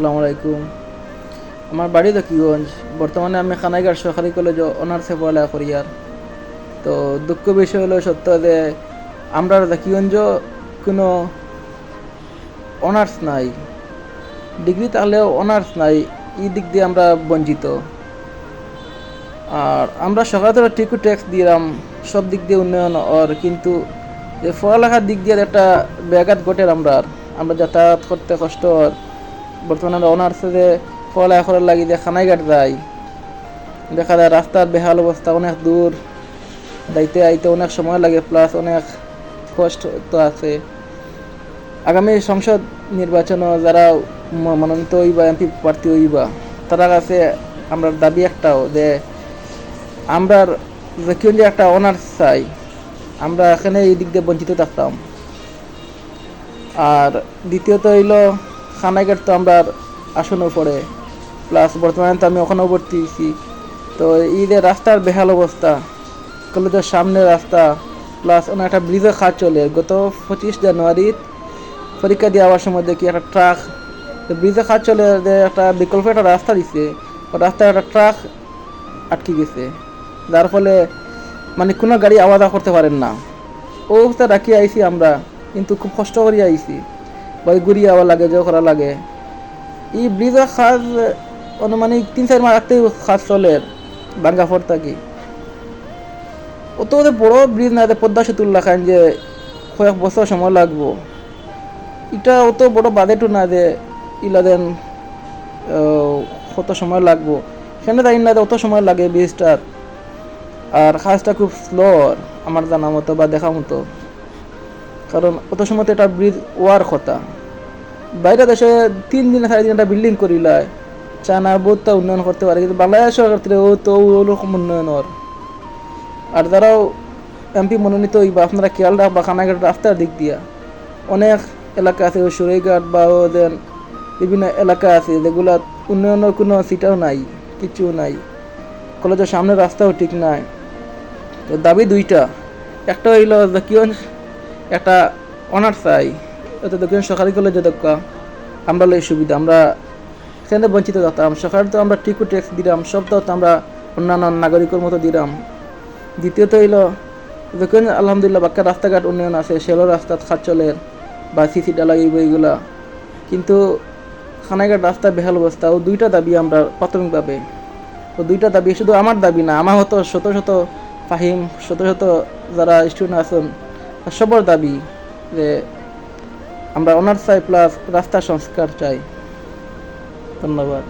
আসসালামু আলাইকুম। আমার বাড়ি তো দকিগঞ্জ বর্তমানে আমি খানাইঘাট সরকারি কলেজ অনার্সে পড়ালেখা করি আর। তো দুঃখ বিষয় হলো সত্য যে আমরা দকিগঞ্জ কোনো অনার্স নাই। ডিগ্রি তাহলেও অনার্স নাই। এই দিক দিয়ে আমরা বঞ্চিত। আর আমরা সরকার থেকে ঠিকই ট্যাক্স দিলাম, সব দিক দিয়ে উন্নয়ন ওর কিন্তু পড়ালেখার দিক দিয়ে একটা ব্যাঘাত ঘটে আমরা আর। আমরা যাতায়াত করতে কষ্ট বর্তমানে আমরা অনার্সে যে পড়ালেখা করার লাগি যে খানাইঘাট যাই দেখা যায় রাস্তার বেহাল অবস্থা, অনেক দূর। যাইতে আইতে অনেক সময় লাগে প্লাস অনেক কষ্ট তো আছে। আগামী সংসদ নির্বাচনে যারা মনোনীত হইবা এমপি প্রার্থী হইবা, তারা কাছে আমরা দাবি একটাও যে আমরা কেউ যে একটা অনার্স চাই, আমরা এখানে এই দিক দিয়ে বঞ্চিত থাকতাম। আর দ্বিতীয়ত হইল খানাইঘাট তো আমরা আসনও পড়ে। প্লাস বর্তমানে তো আমি ওখানেও ভর্তি হয়েছি তো যে রাস্তার বেহাল অবস্থা। কলেজের সামনে রাস্তা। প্লাস অনেক একটা ব্রিজের খাট চলে। গত পঁচিশ জানুয়ারির পরীক্ষা দিয়ে আবার সময় দেখি একটা ট্রাক। ব্রিজের খাত চলে যে একটা বিকল্প একটা রাস্তা দিছে। রাস্তায় একটা ট্রাক আটকে গেছে। যার ফলে মানে কোনো গাড়ি আওয়া করতে পারেন না। ও অবস্থা রাখিয়ে আইছি আমরা। কিন্তু খুব কষ্ট করে আইছি। বা ঘুরিয়ে আওয়া লাগে জো করা লাগে। এই ব্রিজের খাজ অনুমানিক তিন, চার মাস রাখতে খাজ চলে বাঙ্গা ফোর থাকি। অত বড় ব্রিজ না পদ্মা সেতুর লেখান যে কয়েক বছর সময় লাগবো। এটা অত বড় বাজেটও না যে ইলাদেন কত সময় লাগবো। সেখানে তাই না যে অত সময় লাগে ব্রিজটার। আর কাজটা খুব স্লো আমার জানা মতো বা দেখা মতো। কারণ অত সময় তো এটা ব্রিজ ওয়ার কথা। বাইরে দেশে তিন দিনে চারি দিন একটা বিল্ডিং করিলায় চায়না বহুতটা উন্নয়ন করতে পারে, কিন্তু বাংলাদেশ সরকার ও তো ওরকম উন্নয়ন ওর। আর যারাও এমপি মনোনীত হইবা, আপনারা খেয়াল রাখবা খানাঘাট রাস্তার দিক দিয়া। অনেক এলাকা আছে সুরাইঘাট বা ওদের বিভিন্ন এলাকা আছে, যেগুলা উন্নয়নের কোনো সিটাও নাই কিছু নাই। কলেজের সামনে রাস্তাও ঠিক নাই। তো দাবি দুইটা। একটা হইল দক্ষিণ একটা অনার্স চাই। এটা দক্ষিণ সরকারি কলেজে দক্কা আমরা লই সুবিধা, আমরা সেখানে বঞ্চিত থাকতাম। সরকার তো আমরা টিকু ট্যাক্স দিলাম সব তো আমরা অন্যান্য নাগরিকের মতো দিলাম দ্বিতীয়ত হইল যখন আলহামদুলিল্লাহ, বাক্কা রাস্তাঘাট উন্নয়ন আছে সেলো রাস্তা খাট চলে, বা সিসি ডালাইব এইগুলা। কিন্তু খানাইঘাট রাস্তা বেহাল অবস্থা, ও দুইটা দাবি আমরা প্রাথমিকভাবে। তো দুইটা দাবি শুধু আমার দাবি না, আমার হতো শত শত ফাহিম, শত শত যারা স্টুডেন্ট আছেন সবার দাবি যে আমরা অনার্স চাই প্লাস রাস্তা সংস্কার চাই। ধন্যবাদ।